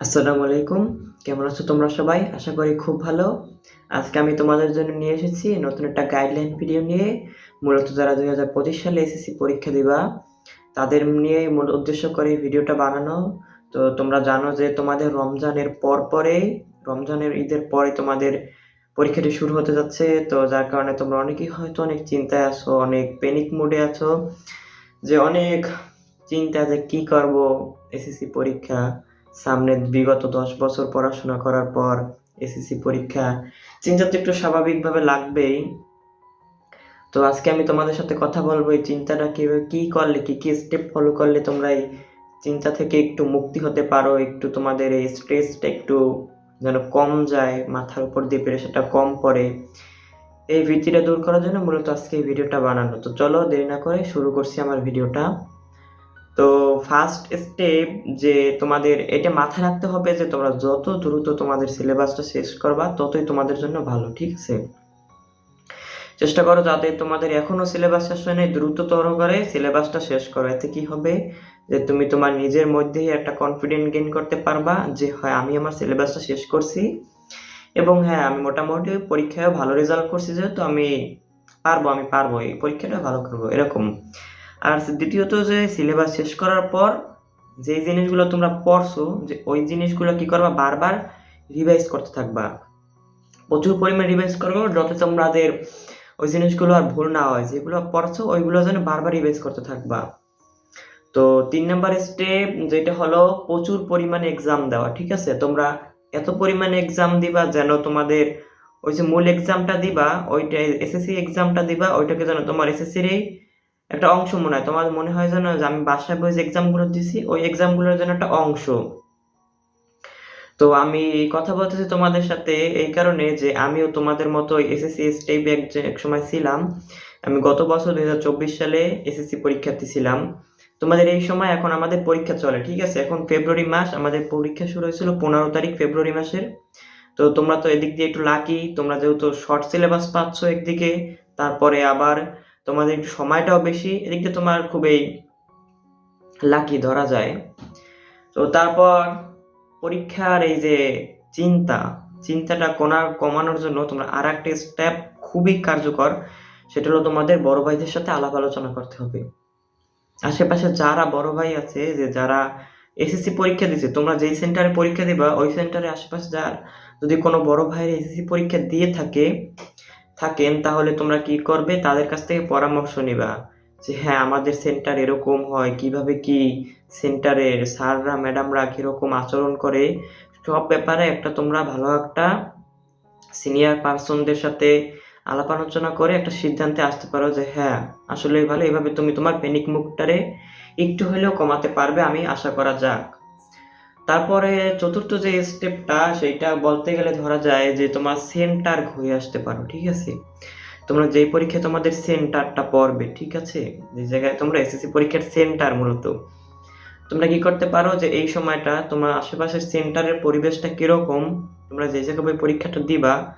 আসসালামু আলাইকুম। কেমন আছো তোমরা সবাই? আশা করি খুব ভালো। আজকে আমি তোমাদের জন্য নিয়ে এসেছি নতুন একটা গাইডলাইন ভিডিও নিয়ে। মূলত যারা দুই হাজার পঁচিশ সালে এসএসসি পরীক্ষা দিবা, তাদের নিয়ে মূল উদ্দেশ্য করে ভিডিওটা বানানো। তো তোমরা জানো যে তোমাদের রমজানের পর পরেই, রমজানের ঈদের পরে তোমাদের পরীক্ষাটি শুরু হতে যাচ্ছে। তো যার কারণে তোমরা অনেকেই হয়তো অনেক চিন্তায় আছো, অনেক প্যানিক মুডে আছো যে অনেক চিন্তা যে কি করব এসএসসি পরীক্ষা। সামনে বিগত দশ বছর পড়াশোনা করার পর এসএসসি পরীক্ষা। চিন্তা তো একটু স্বাভাবিকভাবে লাগবেই। তো আজকে আমি তোমাদের সাথে কথা বলব এই চিন্তাটা কীভাবে, কী করলে, কী কী স্টেপ ফলো করলে তোমরা এই চিন্তা থেকে একটু মুক্তি হতে পারো, একটু তোমাদের এই স্ট্রেসটা একটু যেন কম যায়, মাথার উপর দিয়ে প্রেশারটা কম পড়ে। এই ভীতিটা দূর করার জন্য মূলত আজকে এই ভিডিওটা বানানো। তো চলো দেরি না করে শুরু করছি আমার ভিডিওটা তো ফার্স্ট স্টেপ যে তোমাদের এটা মাথায় রাখতে হবে যে তোমরা যত দ্রুত তোমাদের সিলেবাসটা শেষ করবা, ততই তোমাদের জন্য ভালো, ঠিক আছে? চেষ্টা করো যাতে তোমাদের এখনও সিলেবাস শেষ হয় দ্রুততর করে সিলেবাসটা শেষ করো। এতে কি হবে? যে তুমি তোমার নিজের মধ্যেই একটা কনফিডেন্ট গেইন করতে পারবা যে, হয়, আমি আমার সিলেবাসটা শেষ করছি। এবং হ্যাঁ আমি মোটামুটি পরীক্ষায় ভালো রেজাল্ট করছি, যেহেতু আমি পারব আমি পারব, এই পরীক্ষাটা ভালো করব, এরকম। আর দ্বিতীয়ত যে সিলেবাস শেষ করার পর যেই জিনিসগুলো তোমরা পড়ছো, যে ওই জিনিসগুলো কি করবা? বারবার রিভাইজ করতে থাকবা। প্রচুর পরিমাণে রিভাইজ করব, যাতে তোমাদের ওই জিনিসগুলো আর ভুল না হয়। যেগুলো পড়ছো, ওইগুলো যেন বারবার রিভাইজ করতে থাকবা। তো তিন নম্বর স্টেপ যেটা হলো, প্রচুর পরিমাণে এক্সাম দেওয়া, ঠিক আছে? তোমরা এত পরিমাণে এক্সাম দিবা যেন তোমাদের ওই যে মূল এক্সামটা দিবা, ওইটা এসএসসি এক্সামটা দিবা, ওইটাকে যেন তোমার এসএসসির এই একটা অংশ মনে হয়। তোমার মনে হয় যেন যে আমি বাসায় বসে এক্সামগুলো দিছি, ওই এক্সামগুলোর যেন একটা অংশ। তো আমি কথা বলতেছি তোমাদের সাথে এই কারণে যে আমিও তোমাদের মতো এসএসসি স্টেপে এক সময় ছিলাম, আমি গত বছর দুই হাজার চব্বিশ সালে এসএসসি পরীক্ষার্থী ছিলাম। তোমাদের এই সময় এখন আমাদের পরীক্ষা চলে, ঠিক আছে? এখন ফেব্রুয়ারি মাস, আমাদের পরীক্ষা শুরু হয়েছিল পনেরো তারিখ ফেব্রুয়ারি মাসের। তো তোমরা তো এদিক দিয়ে একটু লাকি তোমরা যেহেতু শর্ট সিলেবাস পাচ্ছ একদিকে, তারপরে আবার তোমাদের একটু সময়টাও বেশি, এদিক দিয়ে তোমার খুবই লাকি ধরা যায়। তো তারপর পরীক্ষার এই যে চিন্তা, চিন্তাটা কোনা, কমানোর জন্য তোমরা আর একটা স্টেপ খুবই কার্যকর, সেটা হলো তোমাদের বড় ভাইদের সাথে আলাপ আলোচনা করতে হবে। আশেপাশে যারা বড় ভাই আছে, যে যারা এসএসসি পরীক্ষা দিছে, তোমরা যেই সেন্টারে পরীক্ষা দিবা, ওই সেন্টারে আশেপাশে যার যদি কোনো বড় ভাইয়ের এসএসসি পরীক্ষা দিয়ে থাকে থাকেন, তাহলে তোমরা কি করবে? তাদের কাছ থেকে পরামর্শ নিবা যে হ্যাঁ আমাদের সেন্টার এরকম হয়, কীভাবে কি সেন্টারের স্যাররা, ম্যাডামরা কীরকম আচরণ করে? সব ব্যাপারে একটা তোমরা ভালো একটা সিনিয়র পার্সনদের সাথে আলাপ আলোচনা করে একটা সিদ্ধান্তে আসতে পারো যে হ্যাঁ আসলে ভালো এভাবে তুমি তোমার প্যানিক মুখটারে একটু হলেও কমাতে পারবে, আমি আশা করা যাক। তারপরে চতুর্থ যে স্টেপটা সেইটা বলতে গেলে ধরা যায় যে তোমার সেন্টার ঘুরে আসতে পারো, ঠিক আছে? তোমরা যেই পরীক্ষায় তোমাদের সেন্টারটা পড়বে, ঠিক আছে? যে জায়গায় তোমরা এসএসসি পরীক্ষার সেন্টার মূলত। তোমরা কি করতে পারো যে এই সময়টা তোমার আশেপাশের সেন্টারের পরিবেশটা কীরকম? তোমরা যে জায়গায় পরীক্ষাটা দিবা,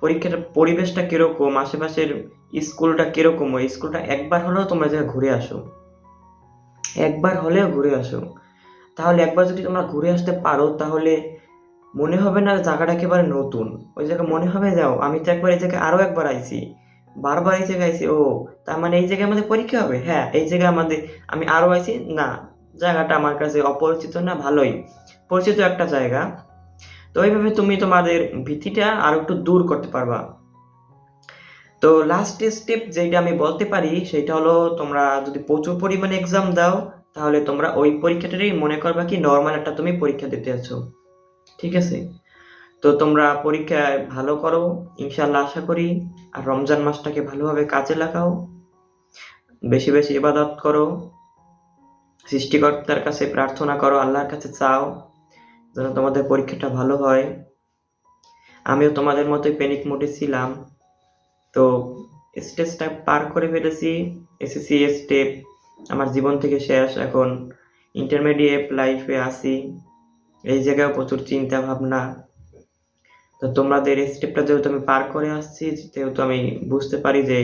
পরীক্ষার পরিবেশটা কীরকম? আশেপাশের স্কুলটা কীরকম? ওই স্কুলটা একবার হলেও তোমরা জায়গায় ঘুরে আসো। একবার হলেও ঘুরে আসো। তাহলে একবার যদি তোমরা ঘুরে আসতে পারো, তাহলে মনে হবে না জায়গাটা একেবারে নতুন। ওই জায়গায় মনে হবে, যাও, আমি তো একবার এই জায়গায় আরও একবার আইছি। বারবার এই জায়গায় আইছি, ও, তার মানে এই জায়গায় আমাদের পরীক্ষা হবে? হ্যাঁ এই জায়গায় আমাদের, আমি আরও আইছি? না, জায়গাটা আমার কাছে অপরিচিত না, ভালোই। পরিচিত একটা জায়গা। তো এইভাবে তুমি তোমাদের ভীতিটা আরও একটু দূর করতে পারবা। তো লাস্ট স্টেপ যেটা আমি বলতে পারি, সেটা হলো তোমরা যদি প্রচুর পরিমাণে এক্সাম দাও তাহলে তোমরা ওই পরীক্ষাটারই মনে করবা কি নর্মাল একটা তুমি পরীক্ষা দিতে আছো। ঠিক আছে? তো তোমরা পরীক্ষায় ভালো করো ইনশাল্লাহ আশা করি। আর রমজান মাসটাকে ভালোভাবে কাজে লাগাও। বেশি বেশি ইবাদত করো। সৃষ্টিকর্তার কাছে প্রার্থনা করো, আল্লাহর কাছে চাও, যেন তোমাদের পরীক্ষাটা ভালো হয়। আমিও তোমাদের মতোই প্যানিক মোডে ছিলাম। তো স্টেজটা পার করে ফেলেছি। এসএসসি স্টেপ আমার জীবন থেকে শেষ। এখন ইন্টারমিডিয়েট লাইফে আসি এই জায়গায় প্রচুর চিন্তা ভাবনা। তো তোমাদের এই স্টেপটা যেহেতু আমি পার করে আসছি যেহেতু আমি বুঝতে পারি যে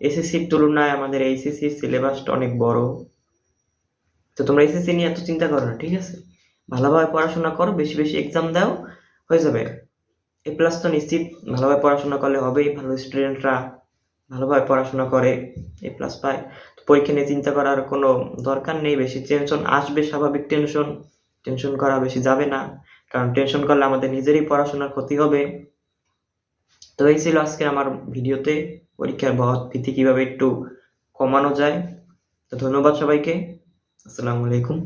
এসএসসির তুলনায় আমাদের এইচএসসির সিলেবাসটা অনেক বড়। তো তোমরা এসএসসি নিয়ে এত চিন্তা করো না, ঠিক আছে? ভালোভাবে পড়াশোনা করো, বেশি বেশি এক্সাম দাও, হয়ে যাবে। এ প্লাস তো নিশ্চিত, ভালোভাবে পড়াশোনা করলে হবেই, ভালো স্টুডেন্টরা ভালোভাবে পড়াশোনা করে এ প্লাস পায়। পরীক্ষা নিয়ে চিন্তা করার কোনো দরকার নেই, বেশি টেনশন আসবে স্বাভাবিক টেনশন টেনশন করা বেশি যাবে না। কারণ টেনশন করলে আমাদের নিজেরই পড়াশোনার ক্ষতি হবে। তো এই ছিল আজকে আমার ভিডিওতে, পরীক্ষার ভয় ভীতি কীভাবে একটু কমানো যায়। তো ধন্যবাদ সবাইকে। আসসালামু আলাইকুম।